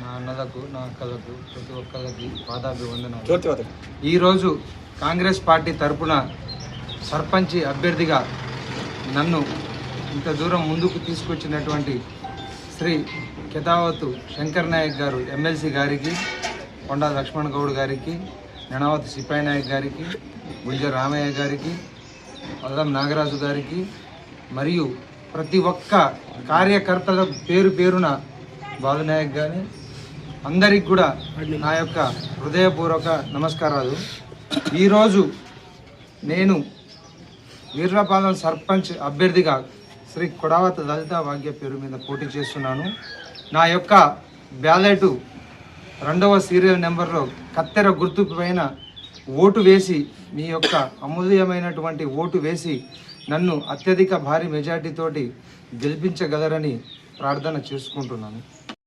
నా అన్నలకు నా అక్కలకు ప్రతి ఒక్కరికి పాదాభివందనాలు. ఈరోజు కాంగ్రెస్ పార్టీ తరపున సర్పంచ్ అభ్యర్థిగా నన్ను ఇంత దూరం ముందుకు తీసుకొచ్చినటువంటి శ్రీ కెతావతు శంకర్ నాయక్ గారు ఎమ్మెల్సీ గారికి కొండా లక్ష్మణ్ గౌడ్ గారికి నెనావతి సిపాయి నాయక్ గారికి గుంజ రామయ్య గారికి అల్లం నాగరాజు గారికి మరియు ప్రతి ఒక్క కార్యకర్తల పేరు పేరున బాలునాయక్ కానీ అందరికి కూడా నా యొక్క హృదయపూర్వక నమస్కారాలు. ఈరోజు నేను వీర్లపాలెం సర్పంచ్ అభ్యర్థిగా శ్రీ కొడావత లలిత భాగ్య పేరు మీద పోటీ చేస్తున్నాను. నా యొక్క బ్యాలెట్ రెండవ సీరియల్ నెంబర్లో కత్తెర గుర్తు పైన ఓటు వేసి మీ యొక్క అమూల్యమైనటువంటి ఓటు వేసి నన్ను అత్యధిక భారీ మెజార్టీతోటి గెలిపించగలరని ప్రార్థన చేసుకుంటున్నాను.